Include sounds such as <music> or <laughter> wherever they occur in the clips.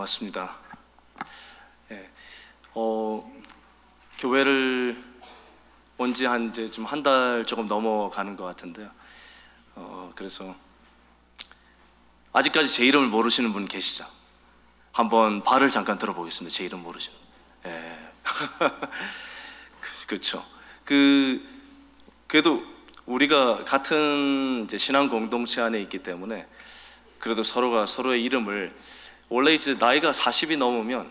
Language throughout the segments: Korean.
반갑습니다. 예, 어, 교회를 온 지 한 이제 좀 한 달 조금 넘어가는 것 같은데요. 어, 그래서 아직까지 제 이름을 모르시는 분 계시죠? 한번 발을 잠깐 들어보겠습니다. 제 이름 모르시는. 예. <laughs> 그렇죠. 그 그래도 우리가 같은 이제 신앙 공동체 안에 있기 때문에 그래도 서로가 서로의 이름을 원래 이제 나이가 40이 넘으면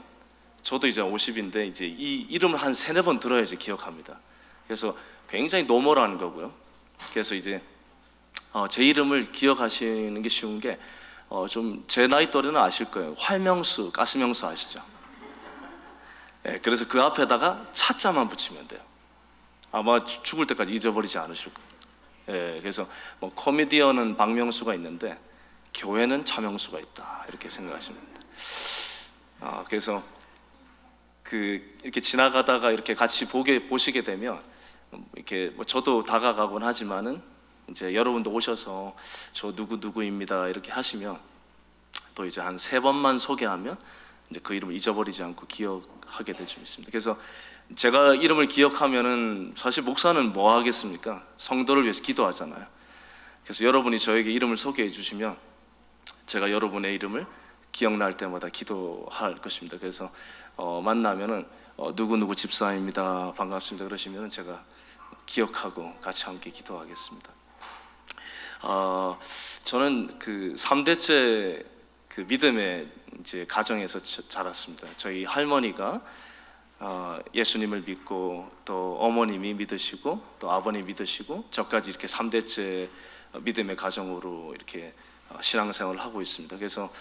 저도 이제 50인데 이제 이 이름을 한 세네 번 들어야지 기억합니다. 그래서 굉장히 노멀한 거고요. 그래서 이제 어, 제 이름을 기억하시는 게 쉬운 게 어, 좀 제 나이 또래는 아실 거예요. 활명수, 가스명수 아시죠? 예, 그래서 그 앞에다가 차자만 붙이면 돼요. 아마 죽- 죽을 때까지 잊어버리지 않으실 거예요. 예, 그래서 뭐 코미디언은 박명수가 있는데 교회는 차명수가 있다 이렇게 생각하시면 됩니다. 아, 그래서 그 이렇게 지나가다가 이렇게 같이 보게 보시게 되면 음, 이렇게 뭐 저도 다가가곤 하지만은 이제 여러분도 오셔서 저 누구 누구입니다 이렇게 하시면 또 이제 한 세 번만 소개하면 이제 그 이름을 잊어버리지 않고 기억하게 될좀 있습니다. 그래서 제가 이름을 기억하면은 사실 목사는 뭐 하겠습니까? 성도를 위해서 기도하잖아요. 그래서 여러분이 저에게 이름을 소개해 주시면 제가 여러분의 이름을 기억날 때마다 기도할 것입니다. 그래서 어, 만나면은 어, 누구 누구 집사입니다. 반갑습니다. 그러시면은 제가 기억하고 같이 함께 기도하겠습니다. 어, 저는 그 3대째 그 믿음의 이제 가정에서 자- 자랐습니다. 저희 할머니가 어, 예수님을 믿고 또 어머님이 믿으시고 또 아버님 믿으시고 저까지 이렇게 3대째 믿음의 가정으로 이렇게 어, 신앙생활을 하고 있습니다. 그래서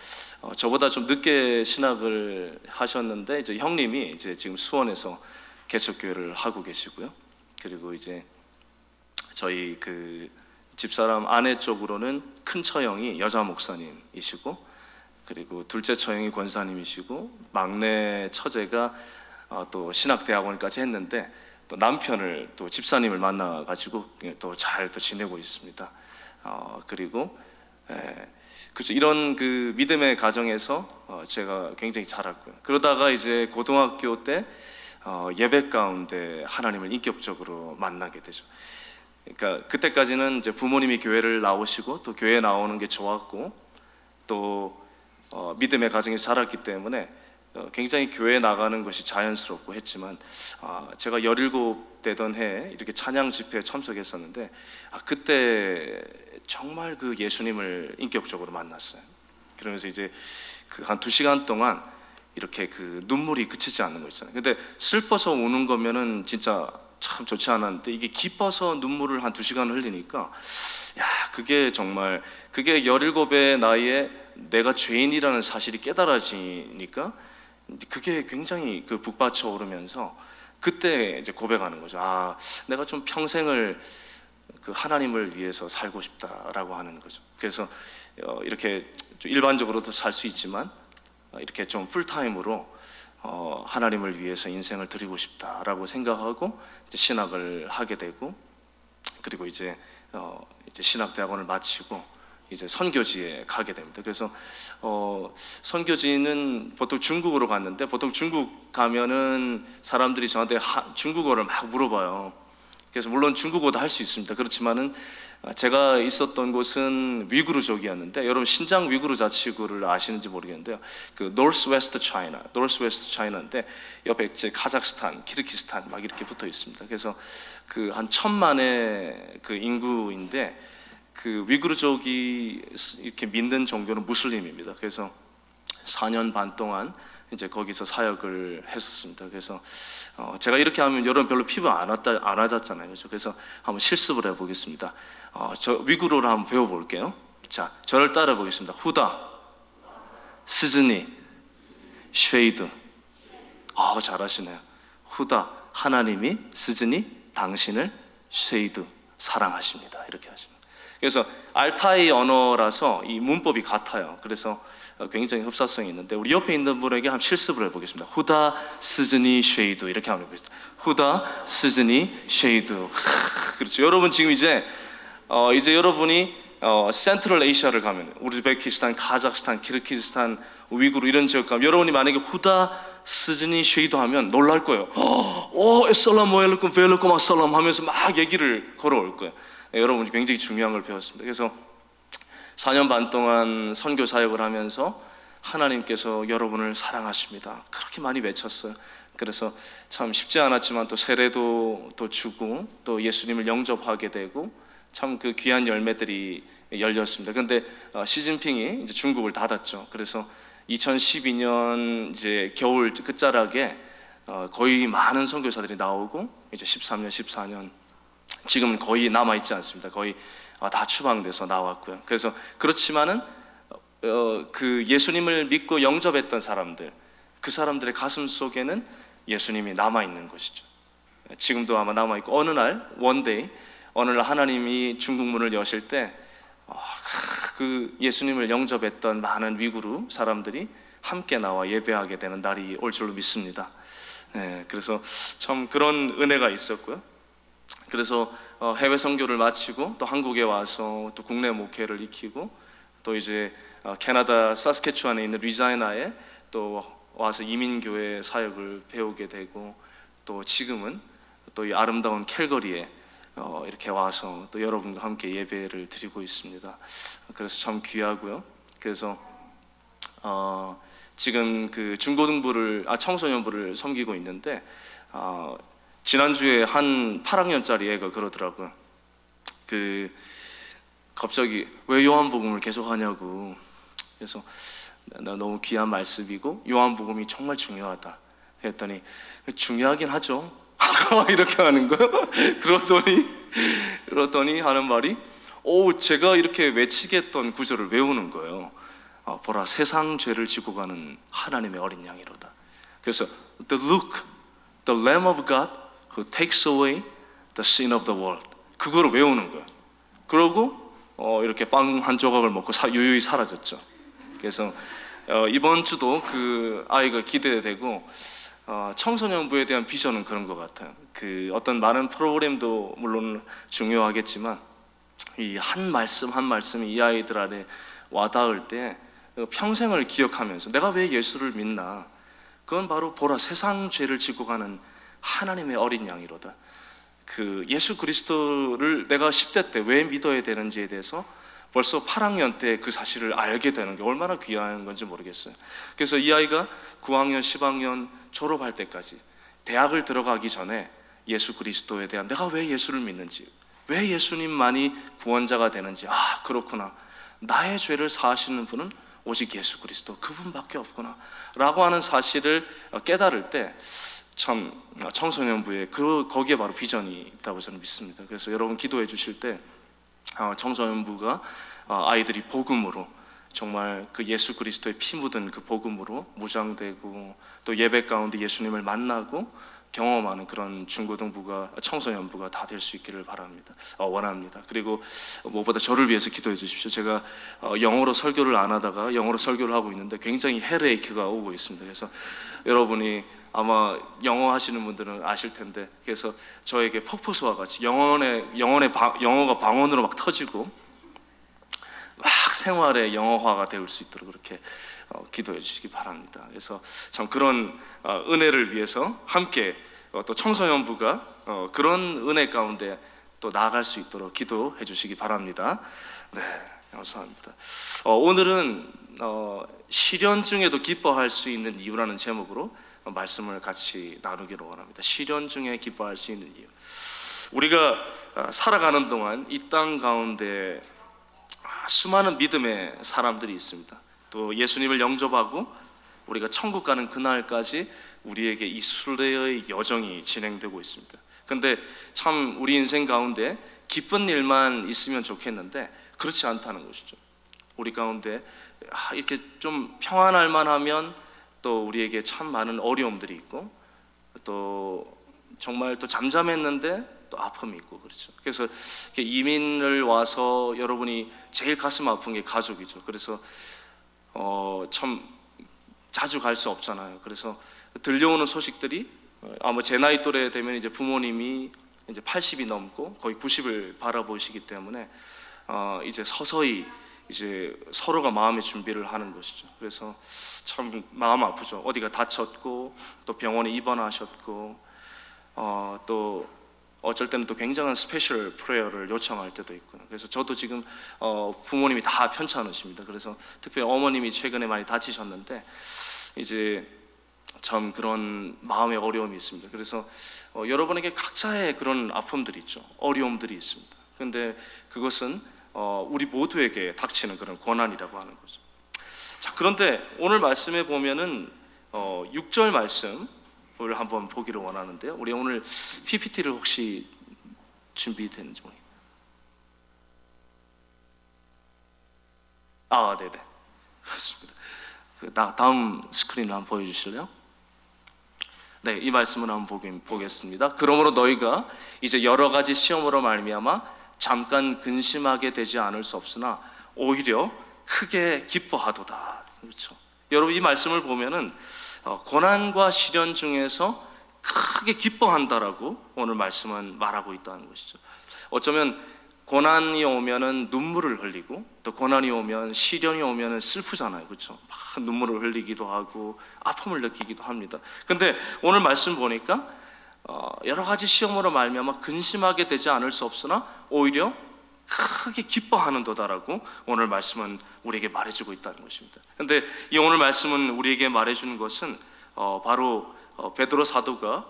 어, 저보다 좀 늦게 신학을 하셨는데 이제 형님이 이제 지금 수원에서 개척교회를 하고 계시고요. 그리고 이제 저희 그 집사람 아내 쪽으로는 큰 처형이 여자 목사님이시고 그리고 둘째 처형이 권사님이시고 막내 처제가 어, 또 신학대학원까지 했는데 또 남편을 또 집사님을 만나 가지고 또 잘 또 지내고 있습니다. 어, 그리고 에, 그렇죠. 이런 그 믿음의 가정에서 어, 제가 굉장히 자랐고요. 그러다가 이제 고등학교 때 어, 예배 가운데 하나님을 인격적으로 만나게 되죠. 그러니까 그때까지는 이제 부모님이 교회를 나오시고 또 교회 나오는 게 좋았고 또 어, 믿음의 가정에서 자랐기 때문에 어, 굉장히 교회 나가는 것이 자연스럽고 했지만 아, 제가 17 되던 해에 이렇게 찬양 집회에 참석했었는데 아, 그때 정말 그 예수님을 인격적으로 만났어요. 그러면서 이제 그한두 시간 동안 이렇게 그 눈물이 그치지 않는 거 있잖아요. 근데 슬퍼서 우는 거면은 진짜 참 좋지 않았는데 이게 기뻐서 눈물을 한두 시간 흘리니까 야 그게 정말 그게 17의 나이에 내가 죄인이라는 사실이 깨달아지니까 그게 굉장히 그 북받쳐 오르면서 그때 이제 고백하는 거죠. 아 내가 좀 평생을 그 하나님을 위해서 살고 싶다라고 하는 거죠. 그래서 어, 이렇게 좀 일반적으로도 살 수 있지만 어, 이렇게 좀 풀타임으로 어, 하나님을 위해서 인생을 드리고 싶다라고 생각하고 신학을 하게 되고 그리고 이제 어, 이제 신학 대학원을 마치고 이제 선교지에 가게 됩니다. 그래서 어, 선교지는 보통 중국으로 갔는데 보통 중국 가면은 사람들이 저한테 하- 중국어를 막 물어봐요. 그래서 물론 중국어도 할 수 있습니다. 그렇지만은 아, 제가 있었던 곳은 위구르족이었는데 여러분 신장 위구르 자치구를 아시는지 모르겠는데요. 그 노스웨스트 차이나, 노스웨스트 차이나인데 옆에 이제 카자흐스탄, 키르기스탄 막 이렇게 붙어 있습니다. 그래서 그 한 천만의 그 인구인데 그 위구르족이 이렇게 믿는 종교는 무슬림입니다. 그래서 4년 반 동안 이제 거기서 사역을 했었습니다. 그래서 어, 제가 이렇게 하면 여러분 별로 피부 안 왔다 안 와닿잖아요. 그죠? 그래서 한번 실습을 해보겠습니다. 어, 저 위구르를 한번 배워볼게요. 자, 저를 따라 보겠습니다. 후다, 스즈니, 쉐이드. 아, 잘하시네요. 후다, 하나님이 스즈니, 당신을 쉐이드 사랑하십니다. 이렇게 하십니다. 그래서 알타이 언어라서 이 문법이 같아요. 그래서 어, 굉장히 흡사성이 있는데 우리 옆에 있는 분에게 한번 실습을 해보겠습니다. 후다 스즈니 쉐이드 이렇게 한번 해보겠습니다. 후다 스즈니 쉐이드. 하, <laughs> 그렇죠. 여러분 지금 이제 어, 이제 여러분이 어, 센트럴 아시아를 가면 우즈베키스탄, 카자흐스탄, 키르기즈스탄, 위구르 이런 지역 가면 여러분이 만약에 후다 스즈니 쉐이도 하면 놀랄 거예요. 오, 에살람 웰컴 벨컴 아살람 하면서 막 얘기를 걸어올 거예요. 예, 여러분이 굉장히 중요한 걸 배웠습니다. 그래서 4년 반 동안 선교 사역을 하면서 하나님께서 여러분을 사랑하십니다. 그렇게 많이 외쳤어요. 그래서 참 쉽지 않았지만 또 세례도 또 주고 또 예수님을 영접하게 되고 참 그 귀한 열매들이 열렸습니다. 근데 어, 시진핑이 이제 중국을 닫았죠. 그래서 2012년 이제 겨울 끝자락에 어, 거의 많은 선교사들이 나오고 이제 13년, 14년 지금은 거의 남아 있지 않습니다. 거의 어, 다 추방돼서 나왔고요. 그래서 그렇지만은 어, 그 예수님을 믿고 영접했던 사람들, 그 사람들의 가슴 속에는 예수님이 남아 있는 것이죠. 지금도 아마 남아 있고 어느 날 원데이 어느 날 하나님이 중국 문을 여실 때 그 예수님을 영접했던 많은 위구르 사람들이 함께 나와 예배하게 되는 날이 올 줄로 믿습니다. 네, 그래서 참 그런 은혜가 있었고요. 그래서 어, 해외 선교를 마치고 또 한국에 와서 또 국내 목회를 익히고 또 이제 어, 캐나다 사스케추안에 있는 리자이나에 또 와서 이민교회 사역을 배우게 되고 또 지금은 또 이 아름다운 캘거리에 어, 이렇게 와서 또 여러분과 함께 예배를 드리고 있습니다. 그래서 참 귀하고요. 그래서 어, 지금 그 중고등부를 아 청소년부를 섬기고 있는데 어, 지난주에 한 8학년짜리 애가 그러더라고요. 그 갑자기 왜 요한복음을 계속 하냐고. 그래서 나 너무 귀한 말씀이고 요한복음이 정말 중요하다. 했더니 중요하긴 하죠. <laughs> 이렇게 하는 거요. <laughs> 그러더니 그러더니 하는 말이 오 제가 이렇게 외치게 했던 구절을 외우는 거예요. 아, 보라 세상 죄를 지고 가는 하나님의 어린 양이로다. 그래서 the look, the Lamb of God who takes away the sin of the world. 그거를 외우는 거예요. 그러고 어, 이렇게 빵 한 조각을 먹고 사, 유유히 사라졌죠. 그래서 어, 이번 주도 그 아이가 기대되고 어, 청소년부에 대한 비전은 그런 것 같아요. 그 어떤 많은 프로그램도 물론 중요하겠지만 이 한 말씀 한 말씀이 이 아이들 안에 와닿을 때 평생을 기억하면서 내가 왜 예수를 믿나? 그건 바로 보라 세상 죄를 지고 가는 하나님의 어린 양이로다. 그 예수 그리스도를 내가 10대 때 왜 믿어야 되는지에 대해서 벌써 8학년 때 그 사실을 알게 되는 게 얼마나 귀한 건지 모르겠어요. 그래서 이 아이가 9학년, 10학년 졸업할 때까지 대학을 들어가기 전에 예수 그리스도에 대한 내가 왜 예수를 믿는지, 왜 예수님만이 구원자가 되는지, 아, 그렇구나. 나의 죄를 사하시는 분은 오직 예수 그리스도 그분밖에 없구나. 라고 하는 사실을 깨달을 때 참 청소년부에 그 거기에 바로 비전이 있다고 저는 믿습니다. 그래서 여러분 기도해 주실 때 어, 청소년부가 어, 아이들이 복음으로 정말 그 예수 그리스도의 피 묻은 그 복음으로 무장되고 또 예배 가운데 예수님을 만나고 경험하는 그런 중고등부가 청소년부가 다 될 수 있기를 바랍니다. 어, 원합니다. 그리고 무엇보다 저를 위해서 기도해 주십시오. 제가 어, 영어로 설교를 안 하다가 영어로 설교를 하고 있는데 굉장히 헤레이크가 오고 있습니다. 그래서 여러분이 아마 영어 하시는 분들은 아실 텐데 그래서 저에게 폭포수와 같이 영혼의 영혼의 방- 영어가 방언으로 막 터지고 막 생활의 영어화가 될 수 있도록 그렇게 어, 기도해 주시기 바랍니다. 그래서 참 그런 어, 은혜를 위해서 함께 어, 또 청소년부가 어, 그런 은혜 가운데 또 나아갈 수 있도록 기도해 주시기 바랍니다. 네, 감사합니다. 어, 오늘은 어, 시련 중에도 기뻐할 수 있는 이유라는 제목으로 어, 말씀을 같이 나누기로 원합니다. 시련 중에 기뻐할 수 있는 이유. 우리가 어, 살아가는 동안 이 땅 가운데 수많은 믿음의 사람들이 있습니다. 또 예수님을 영접하고 우리가 천국 가는 그날까지 우리에게 이 순례의 여정이 진행되고 있습니다. 근데 참 우리 인생 가운데 기쁜 일만 있으면 좋겠는데 그렇지 않다는 것이죠. 우리 가운데 아, 이렇게 좀 평안할 만하면 또 우리에게 참 많은 어려움들이 있고 또 정말 또 잠잠했는데 또 아픔이 있고 그렇죠. 그래서 이민을 와서 여러분이 제일 가슴 아픈 게 가족이죠. 그래서 어, 참 자주 갈 수 없잖아요. 그래서 들려오는 소식들이 어, 아마 제 나이 또래 되면 이제 부모님이 이제 80이 넘고 거의 90을 바라보시기 때문에 어, 이제 서서히 이제 서로가 마음의 준비를 하는 것이죠. 그래서 참 마음 아프죠. 어디가 다쳤고 또 병원에 입원하셨고 어, 또 어쩔 때는 또 굉장한 스페셜 프레어를 요청할 때도 있고요. 그래서 저도 지금 어, 부모님이 다 편찮으십니다. 그래서 특별히 어머님이 최근에 많이 다치셨는데 이제 참 그런 마음의 어려움이 있습니다. 그래서 어, 여러분에게 각자의 그런 아픔들이 있죠. 어려움들이 있습니다. 그런데 그것은 어, 우리 모두에게 닥치는 그런 고난이라고 하는 거죠. 자, 그런데 오늘 말씀에 보면은 어, 6절 말씀을 한번 보기를 원하는데요. 우리 오늘 PPT를 혹시 준비되는지 모르겠 아, 네, 네. 그렇습니다. 그 다- 다음 스크린을 한번 보여주실래요? 네, 이 말씀을 한번 보겠습니다. 그러므로 너희가 이제 여러 가지 시험으로 말미암아 잠깐 근심하게 되지 않을 수 없으나 오히려 크게 기뻐하도다. 그렇죠. 여러분 이 말씀을 보면은 어, 고난과 시련 중에서 크게 기뻐한다라고 오늘 말씀은 말하고 있다는 것이죠. 어쩌면 고난이 오면은 눈물을 흘리고 또 고난이 오면 시련이 오면은 슬프잖아요. 그렇죠? 막 눈물을 흘리기도 하고 아픔을 느끼기도 합니다. 근데 오늘 말씀 보니까 어, 여러 가지 시험으로 말미암아 근심하게 되지 않을 수 없으나 오히려 크게 기뻐하는 도다라고 오늘 말씀은 우리에게 말해주고 있다는 것입니다. 근데 이 오늘 말씀은 우리에게 말해주는 것은 어, 바로 어, 베드로 사도가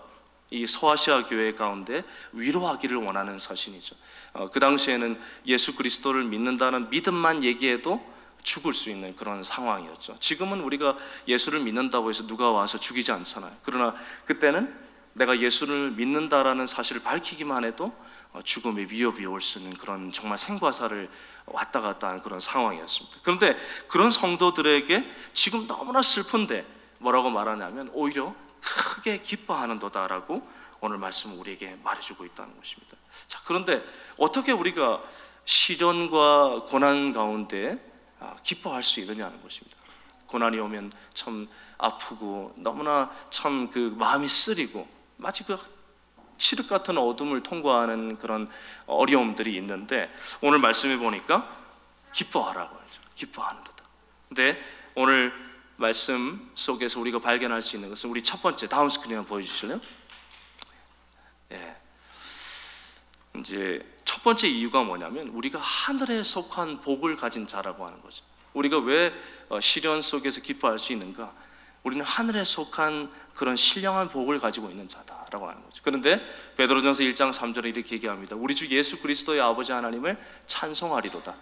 이 소아시아 교회 가운데 위로하기를 원하는 서신이죠. 어, 그 당시에는 예수 그리스도를 믿는다는 믿음만 얘기해도 죽을 수 있는 그런 상황이었죠. 지금은 우리가 예수를 믿는다고 해서 누가 와서 죽이지 않잖아요. 그러나 그때는 내가 예수를 믿는다라는 사실을 밝히기만 해도 어, 죽음의 위협이 올 수 있는 그런 정말 생과사를 왔다 갔다 하는 그런 상황이었습니다. 그런데 그런 성도들에게 지금 너무나 슬픈데 뭐라고 말하냐면 오히려 크게 기뻐하는도다라고 오늘 말씀은 우리에게 말해주고 있다는 것입니다. 자, 그런데 어떻게 우리가 시련과 고난 가운데 아, 기뻐할 수 있느냐는 것입니다. 고난이 오면 참 아프고 너무나 참 그 마음이 쓰리고 마치 그 칠흑 같은 어둠을 통과하는 그런 어려움들이 있는데 오늘 말씀해 보니까 기뻐하라고 하죠. 기뻐하는도다. 근데 오늘 말씀 속에서 우리가 발견할 수 있는 것은 우리 첫 번째 다음 스크린 한번 보여주실래요? 예. 이제 첫 번째 이유가 뭐냐면 우리가 하늘에 속한 복을 가진 자라고 하는 거죠. 우리가 왜 어, 시련 속에서 기뻐할 수 있는가? 우리는 하늘에 속한 그런 신령한 복을 가지고 있는 자다라고 하는 거죠. 그런데 베드로전서 1장 3절에 이렇게 얘기합니다. 우리 주 예수 그리스도의 아버지 하나님을 찬송하리로다.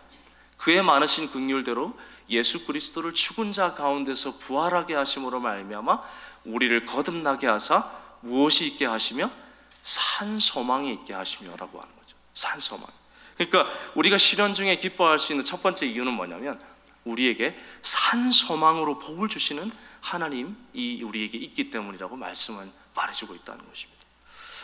그의 많으신 긍휼대로 예수 그리스도를 죽은 자 가운데서 부활하게 하심으로 말미암아 우리를 거듭나게 하사 무엇이 있게 하시며 산 소망이 있게 하시며라고 하는 거죠. 산 소망. 그러니까 우리가 시련 중에 기뻐할 수 있는 첫 번째 이유는 뭐냐면 우리에게 산 소망으로 복을 주시는 하나님이 우리에게 있기 때문이라고 말씀은 말해주고 있다는 것입니다.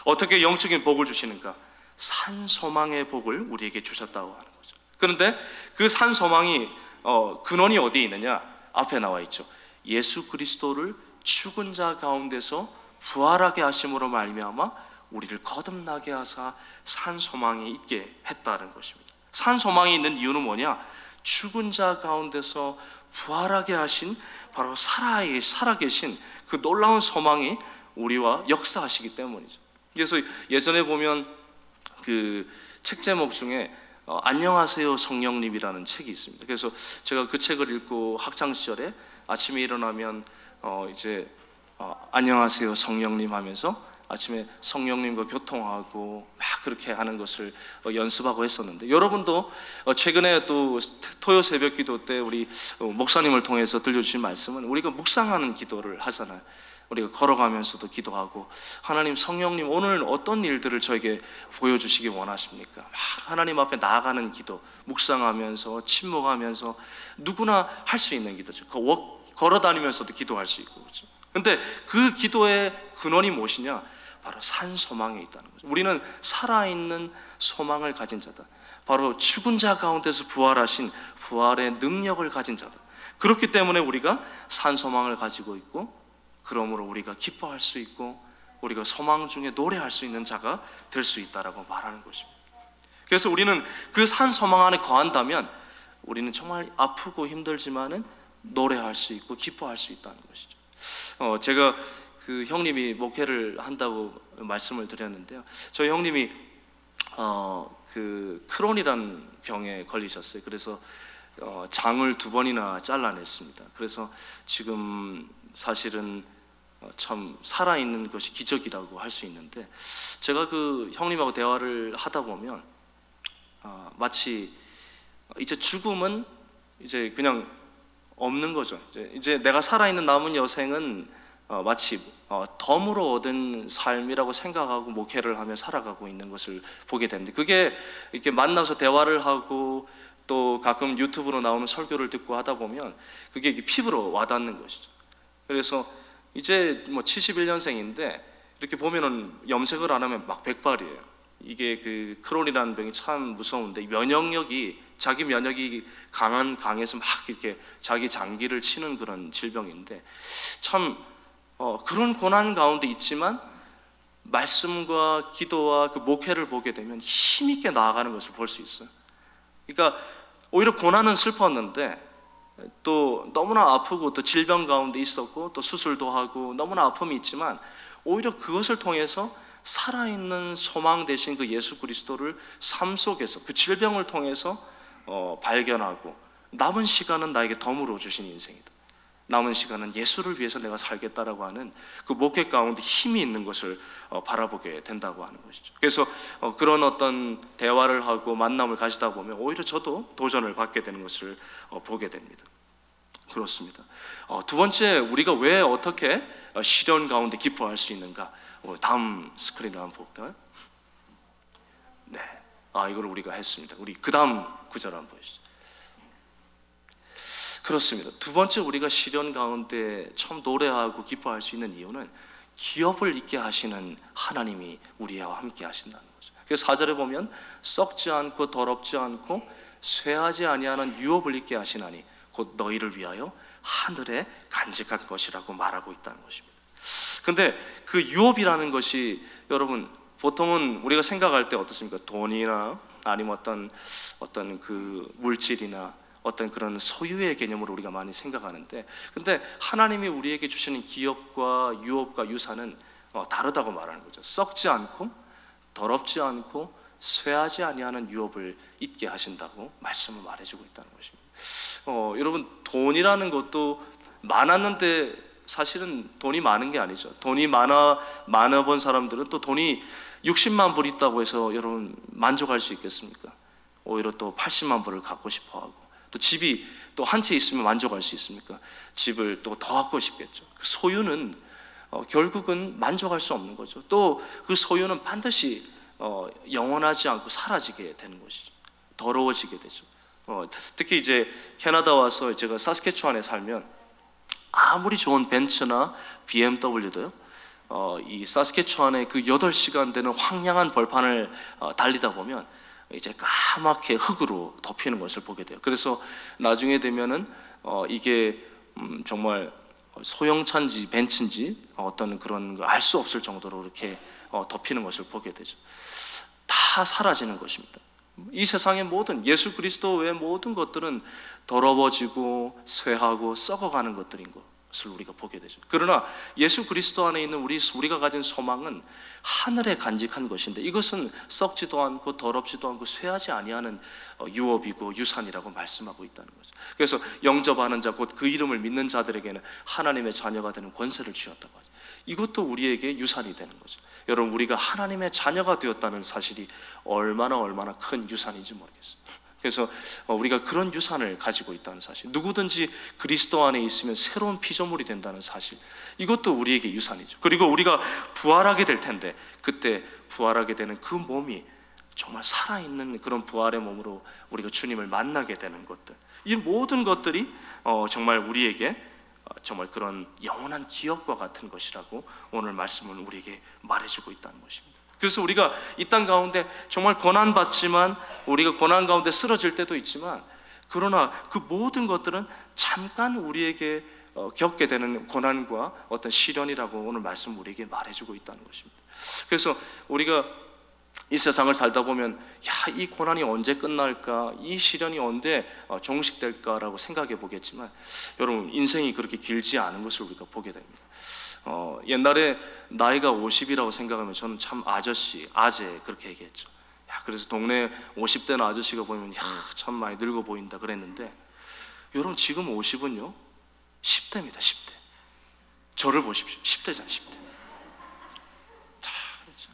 어떻게 영적인 복을 주시는가? 산 소망의 복을 우리에게 주셨다고 하는 거죠. 그런데 그 산 소망이 어, 근원이 어디에 있느냐? 앞에 나와 있죠. 예수 그리스도를 죽은 자 가운데서 부활하게 하심으로 말미암아 우리를 거듭나게 하사 산 소망이 있게 했다는 것입니다. 산 소망이 있는 이유는 뭐냐? 죽은 자 가운데서 부활하게 하신 바로 살아 살아계신 그 놀라운 소망이 우리와 역사하시기 때문이죠. 그래서 예전에 보면 그 책 제목 중에 어, 안녕하세요 성령님이라는 책이 있습니다. 그래서 제가 그 책을 읽고 학창 시절에 아침에 일어나면 어, 이제 어, 안녕하세요 성령님 하면서 아침에 성령님과 교통하고 막 그렇게 하는 것을 어, 연습하고 했었는데 여러분도 어, 최근에 또 토요 새벽 기도 때 우리 어, 목사님을 통해서 들려주신 말씀은 우리가 묵상하는 기도를 하잖아요. 우리가 걸어가면서도 기도하고 하나님 성령님 오늘 어떤 일들을 저에게 보여주시기 원하십니까? 막 하나님 앞에 나아가는 기도 묵상하면서 침묵하면서 누구나 할 수 있는 기도죠. 그 워- 걸어 다니면서도 기도할 수 있고 그렇죠. 근데 그 기도의 근원이 무엇이냐? 바로 산 소망에 있다는 거죠. 우리는 살아있는 소망을 가진 자다. 바로 죽은 자 가운데서 부활하신 부활의 능력을 가진 자다. 그렇기 때문에 우리가 산 소망을 가지고 있고 그러므로 우리가 기뻐할 수 있고 우리가 소망 중에 노래할 수 있는 자가 될 수 있다라고 말하는 것입니다. 그래서 우리는 그 산 소망 안에 거한다면 우리는 정말 아프고 힘들지만은 노래할 수 있고 기뻐할 수 있다는 것이죠. 어, 제가 그 형님이 목회를 한다고 말씀을 드렸는데요. 저희 형님이 어, 그 크론이라는 병에 걸리셨어요. 그래서 어, 장을 두 번이나 잘라냈습니다. 그래서 지금 사실은 어, 참 살아 있는 것이 기적이라고 할 수 있는데 제가 그 형님하고 대화를 하다 보면 어, 마치 이제 죽음은 이제 그냥 없는 거죠. 이제, 이제 내가 살아 있는 남은 여생은 어, 마치 어, 덤으로 얻은 삶이라고 생각하고 목회를 하며 살아가고 있는 것을 보게 되는데 그게 이렇게 만나서 대화를 하고 또 가끔 유튜브로 나오는 설교를 듣고 하다 보면 그게 피부로 와닿는 것이죠. 그래서 이제 뭐 71년생인데 이렇게 보면은 염색을 안 하면 막 백발이에요. 이게 그 크론이라는 병이 참 무서운데 면역력이 자기 면역이 강한 강해서 막 이렇게 자기 장기를 치는 그런 질병인데 참 어, 그런 고난 가운데 있지만 말씀과 기도와 그 목회를 보게 되면 힘 있게 나아가는 것을 볼 수 있어요. 그러니까 오히려 고난은 슬펐는데 또 너무나 아프고 또 질병 가운데 있었고 또 수술도 하고 너무나 아픔이 있지만 오히려 그것을 통해서 살아있는 소망 대신 그 예수 그리스도를 삶 속에서 그 질병을 통해서 어, 발견하고 남은 시간은 나에게 덤으로 주신 인생이다. 남은 시간은 예수를 위해서 내가 살겠다라고 하는 그 목회 가운데 힘이 있는 것을 어, 바라보게 된다고 하는 것이죠. 그래서 어, 그런 어떤 대화를 하고 만남을 가지다 보면 오히려 저도 도전을 받게 되는 것을 어, 보게 됩니다. 그렇습니다. 어, 두 번째 우리가 왜 어떻게 어, 시련 가운데 기뻐할 수 있는가? 어, 다음 스크린을 한번 볼까요? 네, 아 이걸 우리가 했습니다. 우리 그 다음 구절 한번 보시죠. 그렇습니다. 두 번째 우리가 시련 가운데 참 노래하고 기뻐할 수 있는 이유는 기업을 있게 하시는 하나님이 우리와 함께 하신다는 거죠. 그래서 사절에 보면 썩지 않고 더럽지 않고 쇠하지 아니하는 유업을 있게 하시나니 곧 너희를 위하여 하늘에 간직한 것이라고 말하고 있다는 것입니다. 근데 그 유업이라는 것이 여러분 보통은 우리가 생각할 때 어떻습니까? 돈이나 아니면 어떤 어떤 그 물질이나 어떤 그런 소유의 개념으로 우리가 많이 생각하는데 근데 하나님이 우리에게 주시는 기업과 유업과 유산은 어, 다르다고 말하는 거죠. 썩지 않고 더럽지 않고 쇠하지 아니하는 유업을 잊게 하신다고 말씀을 말해주고 있다는 것입니다. 어, 여러분 돈이라는 것도 많았는데 사실은 돈이 많은 게 아니죠. 돈이 많아 많아 본 사람들은 또 돈이 60만 불 있다고 해서 여러분 만족할 수 있겠습니까? 오히려 또 80만 불을 갖고 싶어 하고 또 집이 또 한 채 있으면 만족할 수 있습니까? 집을 또 더 갖고 싶겠죠. 그 소유는 어, 결국은 만족할 수 없는 거죠. 또 그 소유는 반드시 어, 영원하지 않고 사라지게 되는 것이죠. 더러워지게 되죠. 어, 특히 이제 캐나다 와서 제가 사스케추안에 살면 아무리 좋은 벤츠나 BMW도요. 어, 이 사스케추안의 그 8시간 되는 황량한 벌판을 어, 달리다 보면 이제 까맣게 흙으로 덮이는 것을 보게 돼요. 그래서 나중에 되면은 어, 이게 음, 정말 소형차인지 벤츠인지 어떤 그런 걸 알 수 없을 정도로 이렇게 어, 덮이는 것을 보게 되죠. 다 사라지는 것입니다. 이 세상의 모든 예수 그리스도 외의 모든 것들은 더러워지고 쇠하고 썩어가는 것들인 것을 우리가 보게 되죠. 그러나 예수 그리스도 안에 있는 우리 우리가 가진 소망은 하늘에 간직한 것인데 이것은 썩지도 않고 더럽지도 않고 쇠하지 아니하는 어, 유업이고 유산이라고 말씀하고 있다는 거죠. 그래서 영접하는 자 곧 그 이름을 믿는 자들에게는 하나님의 자녀가 되는 권세를 주었다고 하죠. 이것도 우리에게 유산이 되는 거죠. 여러분 우리가 하나님의 자녀가 되었다는 사실이 얼마나 얼마나 큰 유산인지 모르겠어요. 그래서 어, 우리가 그런 유산을 가지고 있다는 사실, 누구든지 그리스도 안에 있으면 새로운 피조물이 된다는 사실, 이것도 우리에게 유산이죠. 그리고 우리가 부활하게 될 텐데 그때 부활하게 되는 그 몸이 정말 살아있는 그런 부활의 몸으로 우리가 주님을 만나게 되는 것들, 이 모든 것들이 어, 정말 우리에게 어, 정말 그런 영원한 기업과 같은 것이라고 오늘 말씀은 우리에게 말해주고 있다는 것입니다. 그래서 우리가 이 땅 가운데 정말 고난 받지만 우리가 고난 가운데 쓰러질 때도 있지만 그러나 그 모든 것들은 잠깐 우리에게 어, 겪게 되는 고난과 어떤 시련이라고 오늘 말씀 우리에게 말해주고 있다는 것입니다. 그래서 우리가 이 세상을 살다 보면 야, 이 고난이 언제 끝날까? 이 시련이 언제 어, 종식될까라고 생각해 보겠지만 여러분 인생이 그렇게 길지 않은 것을 우리가 보게 됩니다. 어, 옛날에 나이가 50이라고 생각하면 저는 참 아저씨, 아재 그렇게 얘기했죠. 야, 그래서 동네 50대나 아저씨가 보면 야, 참 많이 늙어 보인다 그랬는데 여러분 지금 50은요 10대입니다. 10대. 저를 보십시오. 10대잖아요. 10대. 자, 그렇죠.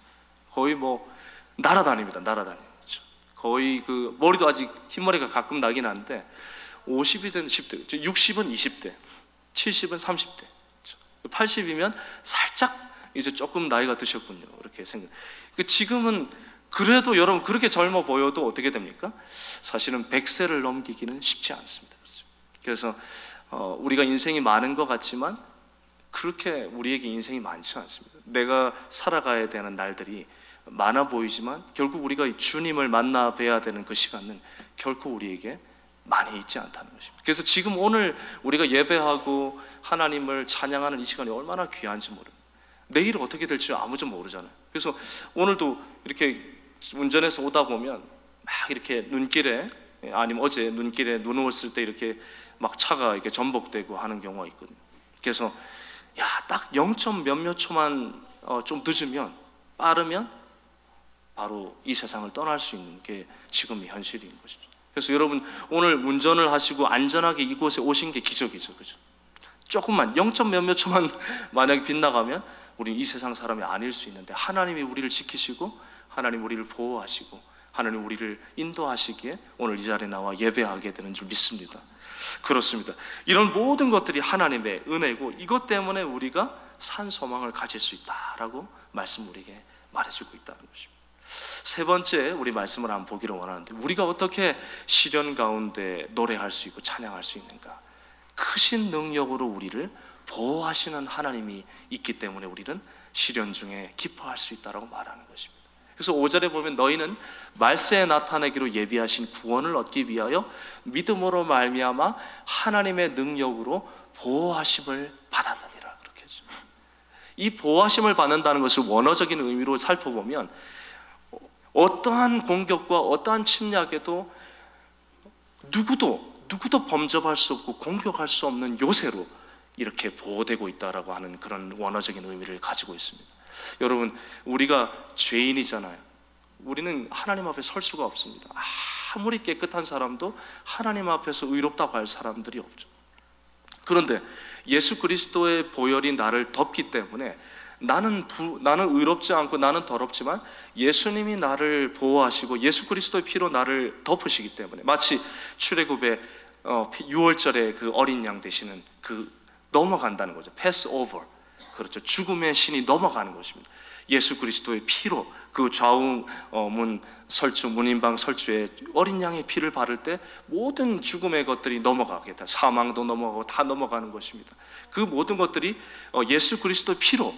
거의 뭐 날아다닙니다. 날아다니죠. 거의 그 머리도 아직 흰머리가 가끔 나긴 한데 50이든 10대, 60은 20대, 70은 30대, 80이면 살짝 이제 조금 나이가 드셨군요. 이렇게 생각. 그 지금은 그래도 여러분 그렇게 젊어 보여도 어떻게 됩니까? 사실은 100세를 넘기기는 쉽지 않습니다. 그래서 어, 우리가 인생이 많은 것 같지만 그렇게 우리에게 인생이 많지 않습니다. 내가 살아가야 되는 날들이 많아 보이지만 결국 우리가 이 주님을 만나 뵈야 되는 그 시간은 결코 우리에게 많이 있지 않다는 것입니다. 그래서 지금 오늘 우리가 예배하고 하나님을 찬양하는 이 시간이 얼마나 귀한지 모릅니다. 내일 어떻게 될지 아무도 모르잖아요. 그래서 오늘도 이렇게 운전해서 오다 보면 막 이렇게 눈길에 아니면 어제 눈길에 눈 왔을 때 이렇게 막 차가 이렇게 전복되고 하는 경우가 있거든요. 그래서 야 딱 0. 몇몇 초만 어, 좀 늦으면 빠르면 바로 이 세상을 떠날 수 있는 게 지금 현실인 것이죠. 그래서 여러분 오늘 운전을 하시고 안전하게 이곳에 오신 게 기적이죠, 그죠? 조금만 0. 몇몇 초만 만약에 빗나가면 우리 이 세상 사람이 아닐 수 있는데 하나님이 우리를 지키시고 하나님 우리를 보호하시고 하나님 우리를 인도하시기에 오늘 이 자리에 나와 예배하게 되는 줄 믿습니다. 그렇습니다. 이런 모든 것들이 하나님의 은혜고 이것 때문에 우리가 산 소망을 가질 수 있다라고 말씀 우리에게 말해주고 있다는 것입니다. 세 번째 우리 말씀을 한번 보기를 원하는데 우리가 어떻게 시련 가운데 노래할 수 있고 찬양할 수 있는가? 크신 능력으로 우리를 보호하시는 하나님이 있기 때문에 우리는 시련 중에 기뻐할 수 있다라고 말하는 것입니다. 그래서 5절에 보면 너희는 말세에 나타내기로 예비하신 구원을 얻기 위하여 믿음으로 말미암아 하나님의 능력으로 보호하심을 받았느니라 그렇게 했죠. 이 보호하심을 받는다는 것을 원어적인 의미로 살펴보면 어떠한 공격과 어떠한 침략에도 누구도 누구도 범접할 수 없고 공격할 수 없는 요새로 이렇게 보호되고 있다라고 하는 그런 원어적인 의미를 가지고 있습니다. 여러분, 우리가 죄인이잖아요. 우리는 하나님 앞에 설 수가 없습니다. 아무리 깨끗한 사람도 하나님 앞에서 의롭다고 할 사람들이 없죠. 그런데 예수 그리스도의 보혈이 나를 덮기 때문에 나는 부, 나는 의롭지 않고 나는 더럽지만 예수님이 나를 보호하시고 예수 그리스도의 피로 나를 덮으시기 때문에 마치 출애굽의 어, 6월절에 그 어린 양 되시는 그 넘어간다는 거죠. 패스 오버. 그렇죠. 죽음의 신이 넘어가는 것입니다. 예수 그리스도의 피로 그 좌우 어, 문 설주 문인방 설주에 어린 양의 피를 바를 때 모든 죽음의 것들이 넘어가겠다. 사망도 넘어가고 다 넘어가는 것입니다. 그 모든 것들이 어, 예수 그리스도의 피로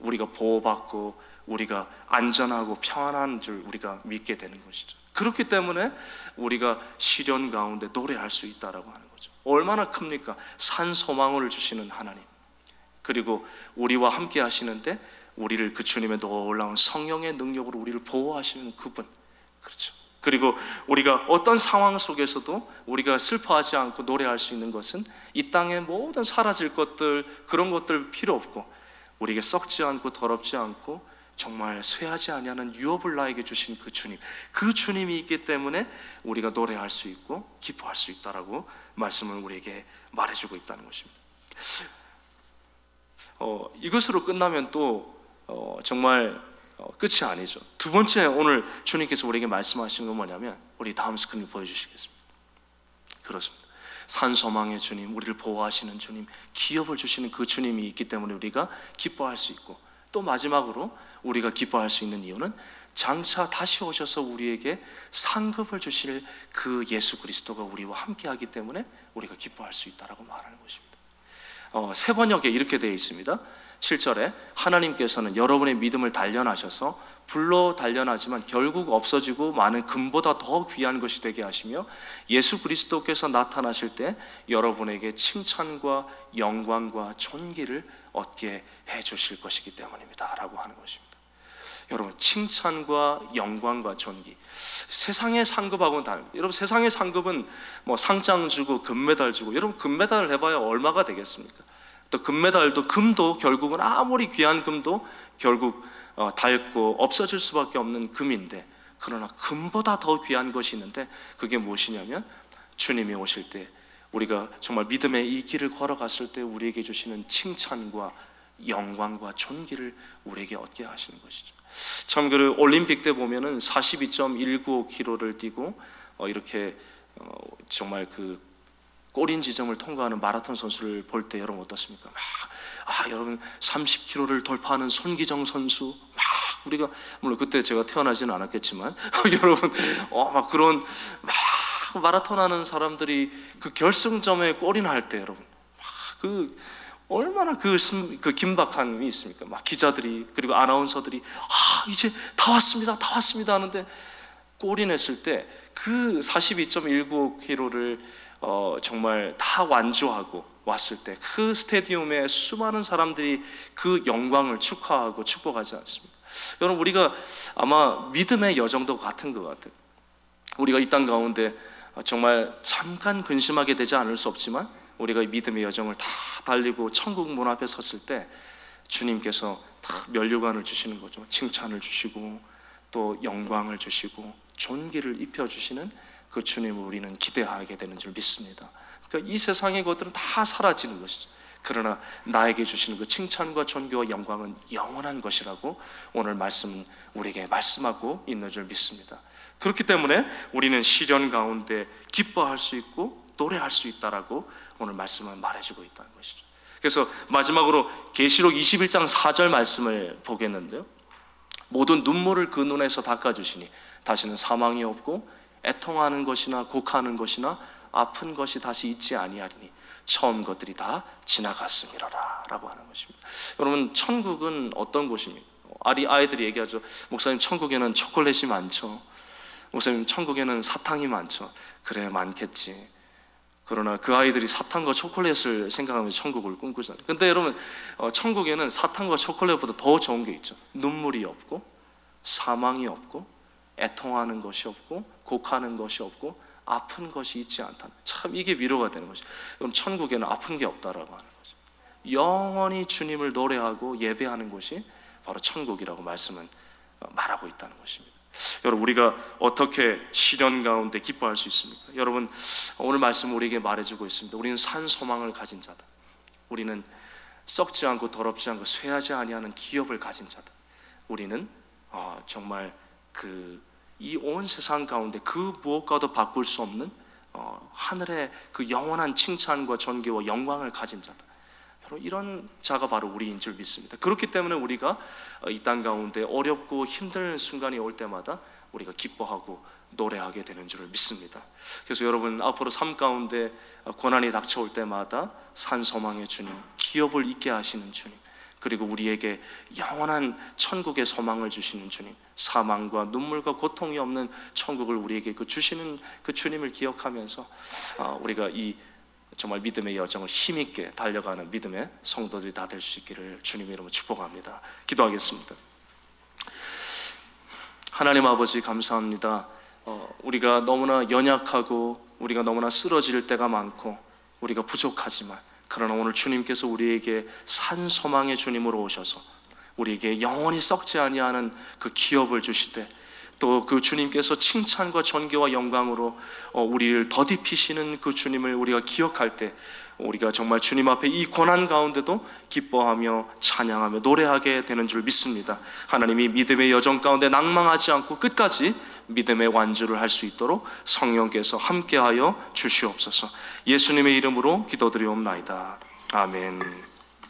우리가 보호받고 우리가 안전하고 평안한 줄 우리가 믿게 되는 것이죠. 그렇기 때문에 우리가 시련 가운데 노래할 수 있다라고 하는 거죠. 얼마나 큽니까? 산 소망을 주시는 하나님. 그리고 우리와 함께 하시는데 우리를 그 주님의 놀라운 성령의 능력으로 우리를 보호하시는 그분. 그렇죠. 그리고 우리가 어떤 상황 속에서도 우리가 슬퍼하지 않고 노래할 수 있는 것은 이 땅의 모든 사라질 것들 그런 것들 필요 없고 우리에게 썩지 않고 더럽지 않고 정말 쇠하지 아니하는 유업을 나에게 주신 그 주님, 그 주님이 있기 때문에 우리가 노래할 수 있고 기뻐할 수 있다라고 말씀을 우리에게 말해주고 있다는 것입니다. 어, 이것으로 끝나면 또 어, 정말 어, 끝이 아니죠. 두 번째 오늘 주님께서 우리에게 말씀하신 건 뭐냐면 우리 다음 스크린 보여주시겠습니다. 그렇습니다. 산소망의 주님, 우리를 보호하시는 주님, 기업을 주시는 그 주님이 있기 때문에 우리가 기뻐할 수 있고 또 마지막으로 우리가 기뻐할 수 있는 이유는 장차 다시 오셔서 우리에게 상급을 주실 그 예수 그리스도가 우리와 함께하기 때문에 우리가 기뻐할 수 있다라고 말하는 것입니다. 어, 세 번역에 이렇게 되어 있습니다. 7절에 하나님께서는 여러분의 믿음을 단련하셔서 불로 단련하지만 결국 없어지고 많은 금보다 더 귀한 것이 되게 하시며 예수 그리스도께서 나타나실 때 여러분에게 칭찬과 영광과 존귀를 얻게 해 주실 것이기 때문입니다라고 하는 것입니다. 여러분 칭찬과 영광과 존귀 세상의 상급하고는 다릅니다. 여러분 세상의 상급은 뭐 상장 주고 금메달 주고 여러분 금메달을 해봐야 얼마가 되겠습니까? 또 금메달도 금도 결국은 아무리 귀한 금도 결국 어, 닳고 없어질 수밖에 없는 금인데 그러나 금보다 더 귀한 것이 있는데 그게 무엇이냐면 주님이 오실 때 우리가 정말 믿음의 이 길을 걸어갔을 때 우리에게 주시는 칭찬과 영광과 존귀를 우리에게 얻게 하시는 것이죠. 참 그 올림픽 때 보면은 42.195km를 뛰고 어, 이렇게 어, 정말 그 꼬린 지점을 통과하는 마라톤 선수를 볼 때 여러분 어떻습니까? 막, 아 여러분 30km를 돌파하는 손기정 선수 막 우리가 물론 그때 제가 태어나지는 않았겠지만 <laughs> 여러분 어, 막 그런 막 마라톤 하는 사람들이 그 결승점에 골인할 때 여러분 막그 얼마나 그, 심- 그 긴박함이 있습니까? 막 기자들이 그리고 아나운서들이 아 이제 다 왔습니다, 다 왔습니다 하는데 골인했을 때 그 42.195km를 어, 정말 다 완주하고 왔을 때 그 스테디움에 수많은 사람들이 그 영광을 축하하고 축복하지 않습니까? 여러분 우리가 아마 믿음의 여정도 같은 것 같아요. 우리가 이 땅 가운데 정말 잠깐 근심하게 되지 않을 수 없지만 우리가 이 믿음의 여정을 다 달리고 천국 문 앞에 섰을 때 주님께서 다 면류관을 주시는 거죠. 칭찬을 주시고 또 영광을 주시고 존귀를 입혀 주시는 그 주님을 우리는 기대하게 되는 줄 믿습니다. 그러니까 이 세상의 것들은 다 사라지는 것이죠. 그러나 나에게 주시는 그 칭찬과 존귀와 영광은 영원한 것이라고 오늘 말씀은 우리에게 말씀하고 있는 줄 믿습니다. 그렇기 때문에 우리는 시련 가운데 기뻐할 수 있고 노래할 수 있다라고 오늘 말씀은 말해주고 있다는 것이죠. 그래서 마지막으로 계시록 21장 4절 말씀을 보겠는데요. 모든 눈물을 그 눈에서 닦아 주시니 다시는 사망이 없고 애통하는 것이나 곡하는 것이나 아픈 것이 다시 있지 아니하리니 처음 것들이 다 지나갔음이라라라고 하는 것입니다. 여러분 천국은 어떤 곳입니까? 아리 아이들이 얘기하죠. 목사님 천국에는 초콜릿이 많죠. 목사님 천국에는 사탕이 많죠. 그래 많겠지. 그러나 그 아이들이 사탕과 초콜릿을 생각하면서 천국을 꿈꾸잖아요. 근데 여러분 어, 천국에는 사탕과 초콜릿보다 더 좋은 게 있죠. 눈물이 없고 사망이 없고 애통하는 것이 없고 곡하는 것이 없고 아픈 것이 있지 않다. 참 이게 위로가 되는 것이. 그럼 천국에는 아픈 게 없다라고 하는 거죠. 영원히 주님을 노래하고 예배하는 곳이 바로 천국이라고 말씀은 어, 말하고 있다는 것입니다. 여러분 우리가 어떻게 시련 가운데 기뻐할 수 있습니까? 여러분 오늘 말씀 우리에게 말해주고 있습니다. 우리는 산 소망을 가진 자다. 우리는 썩지 않고 더럽지 않고 쇠하지 아니하는 기업을 가진 자다. 우리는 어, 정말 그 이 온 세상 가운데 그 무엇과도 바꿀 수 없는 어, 하늘의 그 영원한 칭찬과 존귀와 영광을 가진 자다. 여러분 이런 자가 바로 우리인 줄 믿습니다. 그렇기 때문에 우리가 어, 이땅 가운데 어렵고 힘든 순간이 올 때마다 우리가 기뻐하고 노래하게 되는 줄을 믿습니다. 그래서 여러분 앞으로 삶 가운데 어, 고난이 닥쳐올 때마다 산 소망의 주님, 기업을 잊게 하시는 주님, 그리고 우리에게 영원한 천국의 소망을 주시는 주님, 사망과 눈물과 고통이 없는 천국을 우리에게 그 주시는 그 주님을 기억하면서 어, 우리가 이 정말 믿음의 여정을 힘있게 달려가는 믿음의 성도들이 다 될 수 있기를 주님의 이름으로 축복합니다. 기도하겠습니다. 하나님 아버지 감사합니다. 어, 우리가 너무나 연약하고 우리가 너무나 쓰러질 때가 많고 우리가 부족하지만 그러나 오늘 주님께서 우리에게 산 소망의 주님으로 오셔서 우리에게 영원히 썩지 아니하는 그 기업을 주시되 또 그 주님께서 칭찬과 존귀와 영광으로 어, 우리를 더딥히시는 그 주님을 우리가 기억할 때 우리가 정말 주님 앞에 이 고난 가운데도 기뻐하며 찬양하며 노래하게 되는 줄 믿습니다. 하나님이 믿음의 여정 가운데 낭망하지 않고 끝까지 믿음의 완주를 할 수 있도록 성령께서 함께하여 주시옵소서. 예수님의 이름으로 기도드리옵나이다. 아멘.